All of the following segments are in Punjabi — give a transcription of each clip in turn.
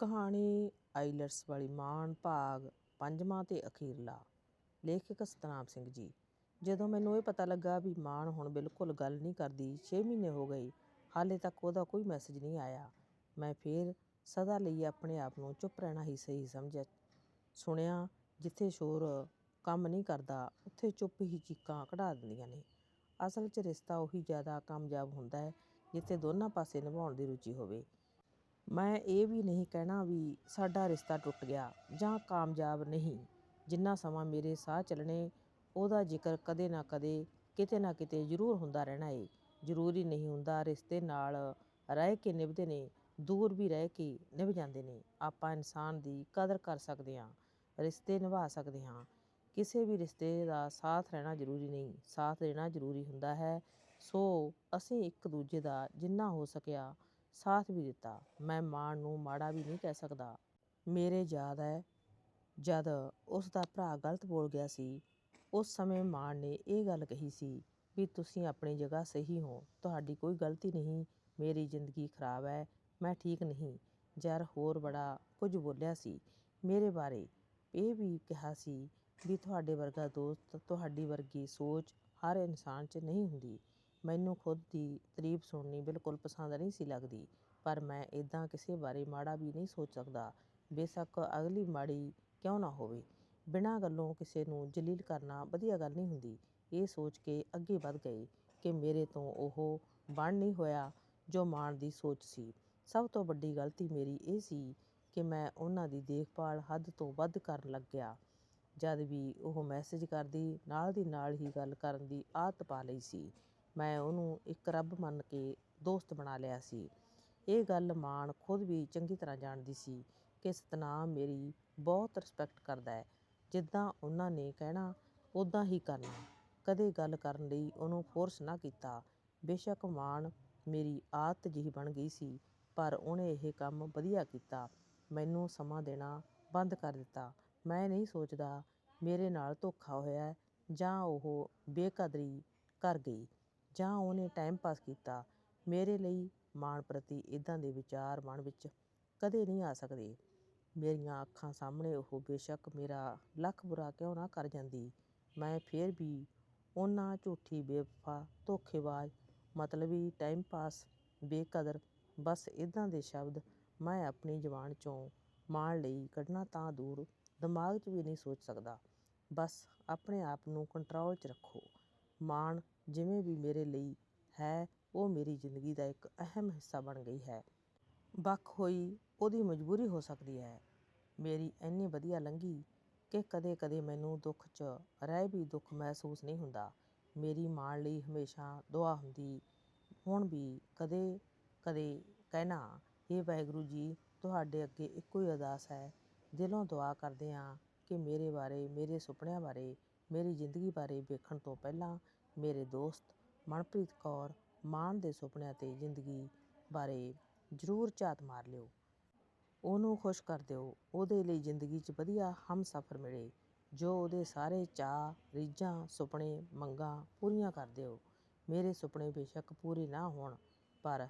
ਕਹਾਣੀ ਆਈਲੈਟਸ ਵਾਲੀ ਮਾਣ ਭਾਗ ਪੰਜਵਾਂ ਤੇ ਅਖੀਰਲਾ। ਲੇਖਕ ਸਤਨਾਮ ਸਿੰਘ ਜੀ, ਜਦੋਂ ਮੈਨੂੰ ਇਹ ਪਤਾ ਲੱਗਾ ਵੀ ਮਾਣ ਹੁਣ ਬਿਲਕੁਲ ਗੱਲ ਨਹੀਂ ਕਰਦੀ 6 ਮਹੀਨੇ ਹੋ ਗਏ, ਹਾਲੇ ਤੱਕ ਉਹਦਾ ਕੋਈ ਮੈਸੇਜ ਨਹੀਂ ਆਇਆ। ਮੈਂ ਫੇਰ ਸਦਾ ਲਈ ਆਪਣੇ ਆਪ ਨੂੰ ਚੁੱਪ ਰਹਿਣਾ ਹੀ ਸਹੀ ਸਮਝਿਆ। ਸੁਣਿਆ, ਜਿੱਥੇ ਸ਼ੋਰ ਕੰਮ ਨਹੀਂ ਕਰਦਾ, ਉੱਥੇ ਚੁੱਪ ਹੀ ਚੀਕਾਂ ਕਢਾ ਦਿੰਦੀਆਂ ਨੇ। ਅਸਲ 'ਚ ਰਿਸ਼ਤਾ ਉਹੀ ਜ਼ਿਆਦਾ ਕਾਮਯਾਬ ਹੁੰਦਾ ਹੈ, ਜਿੱਥੇ ਦੋਨਾਂ ਪਾਸੇ ਨਿਭਾਉਣ ਦੀ ਰੁਚੀ ਹੋਵੇ। ਮੈਂ ਇਹ ਵੀ ਨਹੀਂ ਕਹਿਣਾ ਵੀ ਸਾਡਾ ਰਿਸ਼ਤਾ ਟੁੱਟ ਗਿਆ ਜਾਂ ਕਾਮਯਾਬ ਨਹੀਂ। ਜਿੰਨਾ ਸਮਾਂ ਮੇਰੇ ਸਾਹ ਚੱਲਣੇ, ਉਹਦਾ ਜ਼ਿਕਰ ਕਦੇ ਨਾ ਕਦੇ, ਕਿਤੇ ਨਾ ਕਿਤੇ ਜ਼ਰੂਰ ਹੁੰਦਾ ਰਹਿਣਾ ਏ। ਜ਼ਰੂਰੀ ਨਹੀਂ ਹੁੰਦਾ ਰਿਸ਼ਤੇ ਨਾਲ ਰਹਿ ਕੇ ਨਿਭਦੇ ਨੇ, ਦੂਰ ਵੀ ਰਹਿ ਕੇ ਨਿਭ ਜਾਂਦੇ ਨੇ। ਆਪਾਂ ਇਨਸਾਨ ਦੀ ਕਦਰ ਕਰ ਸਕਦੇ ਹਾਂ, ਰਿਸ਼ਤੇ ਨਿਭਾ ਸਕਦੇ ਹਾਂ। ਕਿਸੇ ਵੀ ਰਿਸ਼ਤੇ ਦਾ ਸਾਥ ਰਹਿਣਾ ਜ਼ਰੂਰੀ ਨਹੀਂ, ਸਾਥ ਦੇਣਾ ਜ਼ਰੂਰੀ ਹੁੰਦਾ ਹੈ। ਸੋ ਅਸੀਂ ਇੱਕ ਦੂਜੇ ਦਾ ਜਿੰਨਾ ਹੋ ਸਕਿਆ ਸਾਥ ਵੀ ਦਿੱਤਾ। ਮੈਂ ਮਾਣ ਨੂੰ ਮਾੜਾ ਵੀ ਨਹੀਂ ਕਹਿ ਸਕਦਾ। ਮੇਰੇ ਯਾਦ ਹੈ ਜਦ ਉਸ ਦਾ ਭਰਾ ਗਲਤ ਬੋਲ ਗਿਆ ਸੀ, ਉਸ ਸਮੇਂ ਮਾਣ ਨੇ ਇਹ ਗੱਲ ਕਹੀ ਸੀ ਵੀ ਤੁਸੀਂ ਆਪਣੀ ਜਗ੍ਹਾ ਸਹੀ ਹੋ। ਤੁਹਾਡੀ ਕੋਈ ਗਲਤੀ ਨਹੀਂ, ਮੇਰੀ ਜ਼ਿੰਦਗੀ ਖਰਾਬ ਹੈ ਮੈਂ ਠੀਕ ਨਹੀਂ। ਜਰ ਹੋਰ ਬੜਾ ਕੁਝ ਬੋਲਿਆ ਸੀ। ਮੇਰੇ ਬਾਰੇ ਇਹ ਵੀ ਕਿਹਾ ਸੀ ਵੀ ਤੁਹਾਡੇ ਵਰਗਾ ਦੋਸਤ ਤੁਹਾਡੀ ਵਰਗੀ ਸੋਚ ਹਰ ਇਨਸਾਨ 'ਚ ਨਹੀਂ ਹੁੰਦੀ। ਮੈਨੂੰ ਖੁਦ ਦੀ ਤਾਰੀਫ ਸੁਣਨੀ ਬਿਲਕੁਲ ਪਸੰਦ ਨਹੀਂ ਸੀ ਲੱਗਦੀ, ਪਰ ਮੈਂ ਇਦਾਂ ਕਿਸੇ ਬਾਰੇ ਮਾੜਾ ਵੀ ਨਹੀਂ ਸੋਚ ਸਕਦਾ। ਬੇਸ਼ੱਕ ਅਗਲੀ ਮਾੜੀ ਕਿਉਂ ਨਾ ਹੋਵੇ? ਬਿਨਾਂ ਗੱਲੋਂ ਕਿਸੇ ਨੂੰ ਜਲੀਲ ਕਰਨਾ ਵਧੀਆ ਗੱਲ ਨਹੀਂ ਹੁੰਦੀ। ਇਹ ਸੋਚ ਕੇ ਅੱਗੇ ਵੱਧ ਗਏ ਕਿ ਮੇਰੇ ਤੋਂ ਉਹ ਬਣ ਨਹੀਂ ਹੋਇਆ ਜੋ ਮਾਣ ਦੀ ਸੋਚ ਸੀ। ਸਭ ਤੋਂ ਵੱਡੀ ਗਲਤੀ ਮੇਰੀ ਇਹ ਸੀ ਕਿ ਮੈਂ ਉਹਨਾਂ ਦੀ ਦੇਖਭਾਲ ਹੱਦ ਤੋਂ ਵੱਧ ਕਰਨ ਲੱਗਿਆ। ਜਦ ਵੀ ਉਹ ਮੈਸੇਜ ਕਰਦੀ, ਨਾਲ ਦੀ ਨਾਲ ਹੀ ਗੱਲ ਕਰਨ ਦੀ ਆਦਤ ਪਾ ਲਈ ਸੀ। ਮੈਂ ਉਹਨੂੰ ਇੱਕ ਰੱਬ ਮੰਨ ਕੇ ਦੋਸਤ ਬਣਾ ਲਿਆ ਸੀ। ਇਹ ਗੱਲ ਮਾਣ ਖੁਦ ਵੀ ਚੰਗੀ ਤਰ੍ਹਾਂ ਜਾਣਦੀ ਸੀ ਕਿ ਸਤਨਾਮ ਮੇਰੀ ਬਹੁਤ ਰਿਸਪੈਕਟ ਕਰਦਾ ਹੈ। ਜਿੱਦਾਂ ਉਹਨਾਂ ਨੇ ਕਹਿਣਾ ਉਦਾਂ ਹੀ ਕਰਨਾ। ਕਦੇ ਗੱਲ ਕਰਨ ਲਈ ਉਹਨੂੰ ਫੋਰਸ ਨਾ ਕੀਤਾ। ਬੇਸ਼ੱਕ ਮਾਣ ਮੇਰੀ ਆਦਤ ਜਿਹੀ ਬਣ ਗਈ ਸੀ, ਪਰ ਉਹਨੇ ਇਹ ਕੰਮ ਵਧੀਆ ਕੀਤਾ। ਮੈਨੂੰ ਸਮਾਂ ਦੇਣਾ ਬੰਦ ਕਰ ਦਿੱਤਾ। ਮੈਂ ਨਹੀਂ ਸੋਚਦਾ ਮੇਰੇ ਨਾਲ ਧੋਖਾ ਹੋਇਆ ਜਾਂ ਉਹ ਬੇਕਦਰੀ ਕਰ ਗਈ। ਜਾਂ ਉਹਨੇ ਟਾਈਮ ਪਾਸ ਕੀਤਾ, ਮੇਰੇ ਲਈ ਮਾਣ ਪ੍ਰਤੀ ਇਦਾਂ ਦੇ ਵਿਚਾਰ ਮਨ ਵਿੱਚ ਕਦੇ ਨਹੀਂ ਆ ਸਕਦੇ। ਮੇਰੀਆਂ ਅੱਖਾਂ ਸਾਹਮਣੇ ਉਹ ਬੇਸ਼ੱਕ ਮੇਰਾ ਲੱਖ ਬੁਰਾ ਕਿਉਂ ਨਾ ਕਰ ਜਾਂਦੀ। ਮੈਂ ਫੇਰ ਵੀ ਉਹਨਾਂ ਝੂਠੀ ਬੇਵਫਾ, ਧੋਖੇਬਾਜ਼, ਮਤਲਬੀ ਟਾਈਮ ਪਾਸ ਬੇਕਦਰ, ਬਸ ਇਦਾਂ ਦੇ ਸ਼ਬਦ ਮੈਂ ਆਪਣੀ ਜ਼ੁਬਾਨ 'ਚੋਂ ਮਾਣ ਲਈ ਕੱਢਣਾ ਤਾਂ ਦੂਰ ਦਿਮਾਗ 'ਚ ਵੀ ਨਹੀਂ ਸੋਚ ਸਕਦਾ। ਬਸ ਆਪਣੇ ਆਪ ਨੂੰ ਕੰਟਰੋਲ 'ਚ ਰੱਖੋ। ਮਾਣ ਜਿਵੇਂ ਵੀ ਮੇਰੇ ਲਈ ਹੈ, ਉਹ ਮੇਰੀ ਜ਼ਿੰਦਗੀ ਦਾ ਇੱਕ ਅਹਿਮ ਹਿੱਸਾ ਬਣ ਗਈ ਹੈ। ਵੱਖ ਹੋਈ ਉਹਦੀ ਮਜਬੂਰੀ ਹੋ ਸਕਦੀ ਹੈ। ਮੇਰੀ ਇੰਨੀ ਵਧੀਆ ਲੰਘੀ ਕਿ ਕਦੇ ਕਦੇ ਮੈਨੂੰ ਦੁੱਖ 'ਚ ਰਹਿ ਵੀ ਦੁੱਖ ਮਹਿਸੂਸ ਨਹੀਂ ਹੁੰਦਾ। ਮੇਰੀ ਮਾਣ ਲਈ ਹਮੇਸ਼ਾ ਦੁਆ ਹੁੰਦੀ। ਹੁਣ ਵੀ ਕਦੇ ਕਦੇ ਕਹਿਣਾ ਇਹ ਵਾਹਿਗੁਰੂ ਜੀ, ਤੁਹਾਡੇ ਅੱਗੇ ਇੱਕੋ ਹੀ ਅਰਦਾਸ ਹੈ। ਦਿਲੋਂ ਦੁਆ ਕਰਦੇ ਹਾਂ ਕਿ ਮੇਰੇ ਬਾਰੇ, ਮੇਰੇ ਸੁਪਨਿਆਂ ਬਾਰੇ ਮੇਰੀ ਜ਼ਿੰਦਗੀ ਬਾਰੇ ਵੇਖਣ ਤੋਂ ਪਹਿਲਾਂ ਮੇਰੇ ਦੋਸਤ ਮਨਪ੍ਰੀਤ ਕੌਰ ਮਾਣ ਦੇ ਸੁਪਨਿਆਂ ਤੇ ਜ਼ਿੰਦਗੀ ਬਾਰੇ ਜ਼ਰੂਰ ਝਾਤ ਮਾਰ ਲਿਓ। ਉਹਨੂੰ ਖੁਸ਼ ਕਰ ਦਿਓ। ਉਹਦੇ ਲਈ ਜ਼ਿੰਦਗੀ 'ਚ ਵਧੀਆ ਹਮਸਫਰ ਮਿਲੇ। ਜੋ ਉਹਦੇ ਸਾਰੇ ਚਾਅ, ਰੀਝਾਂ, ਸੁਪਨੇ, ਮੰਗਾਂ ਪੂਰੀਆਂ ਕਰ ਦਿਓ। ਮੇਰੇ ਸੁਪਨੇ ਬੇਸ਼ੱਕ ਪੂਰੇ ਨਾ ਹੋਣ, ਪਰ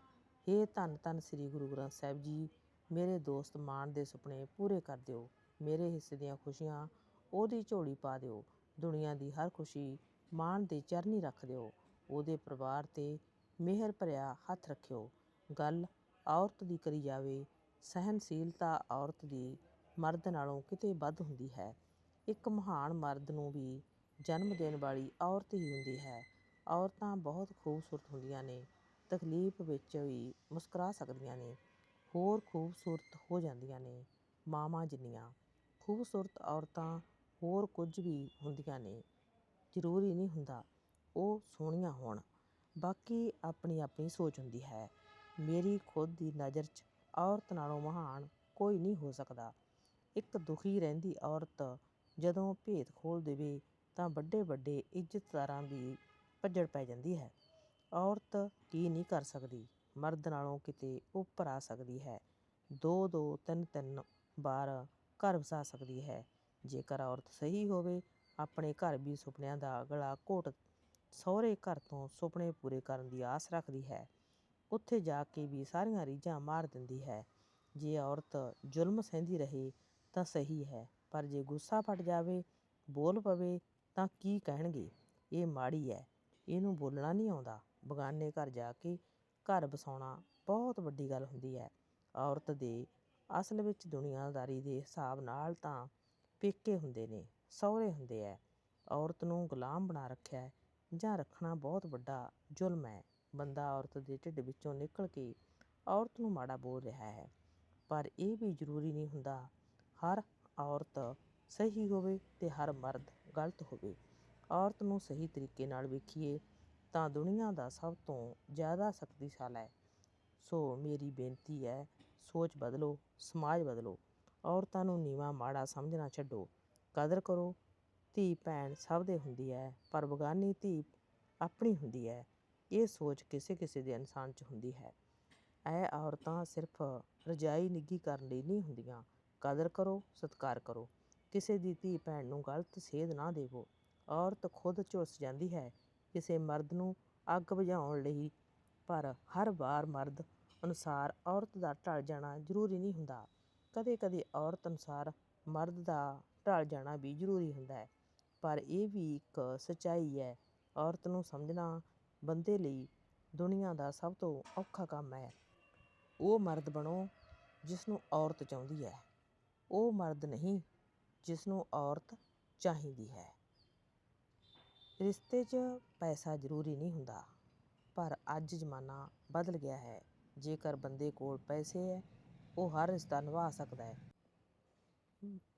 ਹੇ ਧੰਨ ਧੰਨ ਸ੍ਰੀ ਗੁਰੂ ਗ੍ਰੰਥ ਸਾਹਿਬ ਜੀ, ਮੇਰੇ ਦੋਸਤ ਮਾਣ ਦੇ ਸੁਪਨੇ ਪੂਰੇ ਕਰ ਦਿਓ। ਮੇਰੇ ਹਿੱਸੇ ਦੀਆਂ ਖੁਸ਼ੀਆਂ ਉਹਦੀ ਝੋਲੀ ਪਾ ਦਿਓ। ਦੁਨੀਆ ਦੀ ਹਰ ਖੁਸ਼ੀ ਮਾਣ ਦੇ ਚਰਨੀ ਰੱਖ ਦਿਓ। ਉਹਦੇ ਪਰਿਵਾਰ ਤੇ ਮਿਹਰ ਭਰਿਆ ਹੱਥ ਰੱਖਿਓ। ਗੱਲ ਔਰਤ ਦੀ ਕਰੀ ਜਾਵੇ ਸਹਿਨਸ਼ੀਲਤਾ ਔਰਤ ਦੀ ਮਰਦ ਨਾਲੋਂ ਕਿਤੇ ਵੱਧ ਹੁੰਦੀ ਹੈ। ਇੱਕ ਮਹਾਨ ਮਰਦ ਨੂੰ ਵੀ ਜਨਮ ਦੇਣ ਵਾਲੀ ਔਰਤ ਹੀ ਹੁੰਦੀ ਹੈ। ਔਰਤਾਂ ਬਹੁਤ ਖੂਬਸੂਰਤ ਹੁੰਦੀਆਂ ਨੇ, ਤਕਲੀਫ ਵਿੱਚ ਵੀ ਮੁਸਕਰਾ ਸਕਦੀਆਂ ਨੇ, ਹੋਰ ਖੂਬਸੂਰਤ ਹੋ ਜਾਂਦੀਆਂ ਨੇ, ਮਾਵਾਂ ਜਿੰਨੀਆਂ। ਖੂਬਸੂਰਤ ਔਰਤਾਂ ਹੋਰ ਕੁਝ ਵੀ ਹੁੰਦੀਆਂ ਨੇ, ਜ਼ਰੂਰੀ ਨਹੀਂ ਹੁੰਦਾ ਉਹ ਸੋਹਣੀਆਂ ਹੋਣ। ਬਾਕੀ ਆਪਣੀ ਆਪਣੀ ਸੋਚ ਹੁੰਦੀ ਹੈ। ਮੇਰੀ ਖੁਦ ਦੀ ਨਜ਼ਰ 'ਚ ਔਰਤ ਨਾਲੋਂ ਮਹਾਨ ਕੋਈ ਨਹੀਂ ਹੋ ਸਕਦਾ। ਇੱਕ ਦੁਖੀ ਰਹਿੰਦੀ ਔਰਤ ਜਦੋਂ ਭੇਤ ਖੋਲ ਦੇਵੇ ਤਾਂ ਵੱਡੇ ਵੱਡੇ ਇੱਜ਼ਤਦਾਰਾਂ ਦੀ ਭੱਜੜ ਪੈ ਜਾਂਦੀ ਹੈ। ਔਰਤ ਕੀ ਨਹੀਂ ਕਰ ਸਕਦੀ, ਮਰਦ ਨਾਲੋਂ ਕਿਤੇ ਉੱਪਰ ਆ ਸਕਦੀ ਹੈ। ਦੋ ਦੋ ਤਿੰਨ ਤਿੰਨ ਵਾਰ ਘਰ ਵਸਾ ਸਕਦੀ ਹੈ। ਜੇਕਰ ਔਰਤ ਸਹੀ ਹੋਵੇ, ਆਪਣੇ ਘਰ ਵੀ ਸੁਪਨਿਆਂ ਦਾ ਗਲਾ ਘੋਟ ਸਹੁਰੇ ਘਰ ਤੋਂ ਸੁਪਨੇ ਪੂਰੇ ਕਰਨ ਦੀ ਆਸ ਰੱਖਦੀ ਹੈ। ਉੱਥੇ ਜਾ ਕੇ ਵੀ ਸਾਰੀਆਂ ਰੀਝਾਂ ਮਾਰ ਦਿੰਦੀ ਹੈ। ਜੇ ਔਰਤ ਜ਼ੁਲਮ ਸਹਿੰਦੀ ਰਹੇ, ਤਾਂ ਸਹੀ ਹੈ, ਪਰ ਜੇ ਗੁੱਸਾ ਫਟ ਜਾਵੇ, ਬੋਲ ਪਵੇ, ਤਾਂ ਕੀ ਕਹਿਣਗੇ? ਇਹ ਮਾੜੀ ਹੈ, ਇਹਨੂੰ ਬੋਲਣਾ ਨਹੀਂ ਆਉਂਦਾ। ਬਗਾਨੇ ਘਰ ਜਾ ਕੇ ਘਰ ਬਸਾਉਣਾ ਬਹੁਤ ਵੱਡੀ ਗੱਲ ਹੁੰਦੀ ਹੈ। ਔਰਤ ਦੇ ਅਸਲ ਵਿੱਚ ਦੁਨੀਆਦਾਰੀ ਦੇ ਹਿਸਾਬ ਨਾਲ ਤਾਂ ਪੇਕੇ ਹੁੰਦੇ ਨੇ, ਸਹੁਰੇ ਹੁੰਦੇ ਹੈ ਔਰਤ ਨੂੰ ਗੁਲਾਮ ਬਣਾ ਰੱਖਿਆ ਹੈ ਜਾਂ ਰੱਖਣਾ ਬਹੁਤ ਵੱਡਾ ਜ਼ੁਲਮ ਹੈ ਬੰਦਾ ਔਰਤ ਦੇ ਢਿੱਡ ਵਿੱਚੋਂ ਨਿਕਲ ਕੇ ਔਰਤ ਨੂੰ ਮਾੜਾ ਬੋਲ ਰਿਹਾ ਹੈ। ਪਰ ਇਹ ਵੀ ਜ਼ਰੂਰੀ ਨਹੀਂ ਹੁੰਦਾ, ਹਰ ਔਰਤ ਸਹੀ ਹੋਵੇ ਤੇ ਹਰ ਮਰਦ ਗਲਤ ਹੋਵੇ। ਔਰਤ ਨੂੰ ਸਹੀ ਤਰੀਕੇ ਨਾਲ ਵੇਖੀਏ ਤਾਂ ਦੁਨੀਆ ਦਾ ਸਭ ਤੋਂ ਜ਼ਿਆਦਾ ਸ਼ਕਤੀਸ਼ਾਲ ਹੈ। ਸੋ ਮੇਰੀ ਬੇਨਤੀ ਹੈ, ਸੋਚ ਬਦਲੋ, ਸਮਾਜ ਬਦਲੋ। ਔਰਤਾਂ ਨੂੰ ਨੀਵਾਂ ਮਾੜਾ ਸਮਝਣਾ ਛੱਡੋ। ਕਦਰ ਕਰੋ। ਧੀ ਭੈਣ ਸਭ ਦੇ ਹੁੰਦੀ ਹੈ ਪਰ ਬਗਾਨੀ ਧੀ ਆਪਣੀ ਹੁੰਦੀ ਹੈ ਇਹ ਸੋਚ ਕਿਸੇ ਕਿਸੇ ਦੇ ਇਨਸਾਨ 'ਚ ਹੁੰਦੀ ਹੈ। ਇਹ ਔਰਤਾਂ ਸਿਰਫ ਰਜਾਈ ਨਿੱਘੀ ਕਰਨ ਲਈ ਨਹੀਂ ਹੁੰਦੀਆਂ। ਕਦਰ ਕਰੋ, ਸਤਿਕਾਰ ਕਰੋ। ਕਿਸੇ ਦੀ ਧੀ ਭੈਣ ਨੂੰ ਗਲਤ ਸੇਧ ਨਾ ਦੇਵੋ। ਔਰਤ ਖੁਦ ਝੁਲਸ ਜਾਂਦੀ ਹੈ। ਕਿਸੇ ਮਰਦ ਨੂੰ ਅੱਗ ਬੁਝਾਉਣ ਲਈ, ਪਰ ਹਰ ਵਾਰ ਮਰਦ ਅਨੁਸਾਰ ਔਰਤ ਦਾ ਢਲ ਜਾਣਾ ਜ਼ਰੂਰੀ ਨਹੀਂ ਹੁੰਦਾ। ਕਦੇ ਕਦੇ ਔਰਤ ਅਨੁਸਾਰ ਮਰਦ ਦਾ ਢਲ ਜਾਣਾ ਵੀ ਜ਼ਰੂਰੀ ਹੁੰਦਾ ਹੈ। ਪਰ ਇਹ ਵੀ ਇੱਕ ਸੱਚਾਈ ਹੈ, ਔਰਤ ਨੂੰ ਸਮਝਣਾ ਬੰਦੇ ਲਈ ਦੁਨੀਆ ਦਾ ਸਭ ਤੋਂ ਔਖਾ ਕੰਮ ਹੈ। ਉਹ ਮਰਦ ਬਣੋ ਜਿਸ ਨੂੰ ਔਰਤ ਚਾਹੁੰਦੀ ਹੈ। ਉਹ ਮਰਦ ਨਹੀਂ ਜਿਸ ਨੂੰ ਔਰਤ ਚਾਹੀਦੀ ਹੈ। ਰਿਸ਼ਤੇ 'ਚ ਪੈਸਾ ਜ਼ਰੂਰੀ ਨਹੀਂ ਹੁੰਦਾ, ਪਰ ਅੱਜ ਜ਼ਮਾਨਾ ਬਦਲ ਗਿਆ ਹੈ। ਜੇਕਰ ਬੰਦੇ ਕੋਲ ਪੈਸੇ ਹੈ ਉਹ ਹਰ ਰਿਸ਼ਤਾ ਨਿਭਾ ਸਕਦਾ ਹੈ।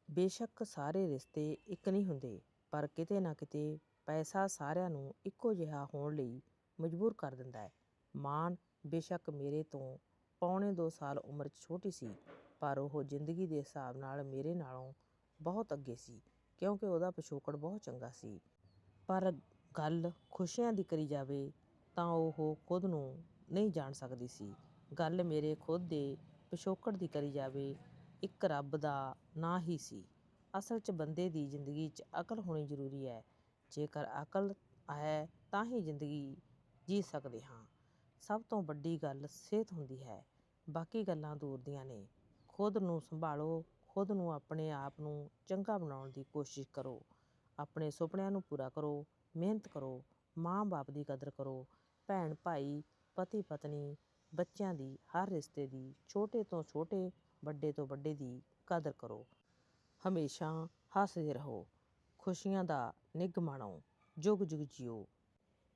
ਬੇਸ਼ੱਕ ਸਾਰੇ ਰਿਸ਼ਤੇ ਇੱਕ ਨਹੀਂ ਹੁੰਦੇ, ਪਰ ਕਿਤੇ ਨਾ ਕਿਤੇ ਪੈਸਾ ਸਾਰਿਆਂ ਨੂੰ ਇੱਕੋ ਜਿਹਾ ਹੋਣ ਲਈ ਮਜਬੂਰ ਕਰ ਦਿੰਦਾ ਹੈ। ਮਾਨ ਬੇਸ਼ੱਕ ਮੇਰੇ ਤੋਂ ਪੌਣੇ 2 ਸਾਲ ਉਮਰ 'ਚ ਛੋਟੀ ਸੀ, ਪਰ ਉਹ ਜ਼ਿੰਦਗੀ ਦੇ ਹਿਸਾਬ ਨਾਲ ਮੇਰੇ ਨਾਲੋਂ ਬਹੁਤ ਅੱਗੇ ਸੀ, ਕਿਉਂਕਿ ਉਹਦਾ ਪਿਛੋਕੜ ਬਹੁਤ ਚੰਗਾ ਸੀ। ਪਰ ਗੱਲ ਖੁਸ਼ੀਆਂ ਦੀ ਕਰੀ ਜਾਵੇ ਤਾਂ ਉਹ ਖੁਦ ਨੂੰ ਨਹੀਂ ਜਾਣ ਸਕਦੀ ਸੀ। ਗੱਲ ਮੇਰੇ ਖੁਦ ਦੇ ਪਿਛੋਕੜ ਦੀ ਕਰੀ ਜਾਵੇ, ਇੱਕ ਰੱਬ ਦਾ ਨਾਂ ਹੀ ਸੀ। ਅਸਲ 'ਚ ਬੰਦੇ ਦੀ ਜ਼ਿੰਦਗੀ 'ਚ ਅਕਲ ਹੋਣੀ ਜ਼ਰੂਰੀ ਹੈ। ਜੇਕਰ ਅਕਲ ਹੈ ਤਾਂ ਹੀ ਜ਼ਿੰਦਗੀ ਜੀ ਸਕਦੇ ਹਾਂ। ਸਭ ਤੋਂ ਵੱਡੀ ਗੱਲ ਸਿਹਤ ਹੁੰਦੀ ਹੈ। ਬਾਕੀ ਗੱਲਾਂ ਦੂਰ ਦੀਆਂ ਨੇ। ਖੁਦ ਨੂੰ ਸੰਭਾਲੋ, ਖੁਦ ਨੂੰ ਆਪਣੇ ਆਪ ਨੂੰ ਚੰਗਾ ਬਣਾਉਣ ਦੀ ਕੋਸ਼ਿਸ਼ ਕਰੋ। ਆਪਣੇ ਸੁਪਨਿਆਂ ਨੂੰ ਪੂਰਾ ਕਰੋ, ਮਿਹਨਤ ਕਰੋ, ਮਾਂ-ਬਾਪ ਦੀ ਕਦਰ ਕਰੋ ਭੈਣ ਭਾਈ ਪਤੀ ਪਤਨੀ ਬੱਚਿਆਂ ਦੀ, ਹਰ ਰਿਸ਼ਤੇ ਦੀ, ਛੋਟੇ ਤੋਂ ਛੋਟੇ, ਵੱਡੇ ਤੋਂ ਵੱਡੇ ਦੀ ਕਦਰ ਕਰੋ। ਹਮੇਸ਼ਾ ਹੱਸਦੇ ਰਹੋ, ਖੁਸ਼ੀਆਂ ਦਾ ਨਿੱਘ ਮਾਣੋ, ਜੁਗ ਜੁਗ ਜਿਓ।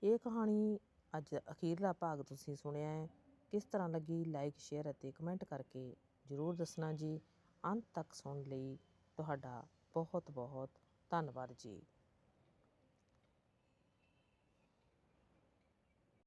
ਇਹ ਕਹਾਣੀ ਅੱਜ ਅਖੀਰਲਾ ਭਾਗ ਤੁਸੀਂ ਸੁਣਿਆ ਹੈ। ਕਿਸ ਤਰ੍ਹਾਂ ਲੱਗੀ? ਲਾਈਕ ਸ਼ੇਅਰ ਅਤੇ ਕਮੈਂਟ ਕਰਕੇ ਜ਼ਰੂਰ ਦੱਸਣਾ ਜੀ। ਅੰਤ ਤੱਕ ਸੁਣਨ ਲਈ ਤੁਹਾਡਾ ਬਹੁਤ ਬਹੁਤ ਧੰਨਵਾਦ ਜੀ।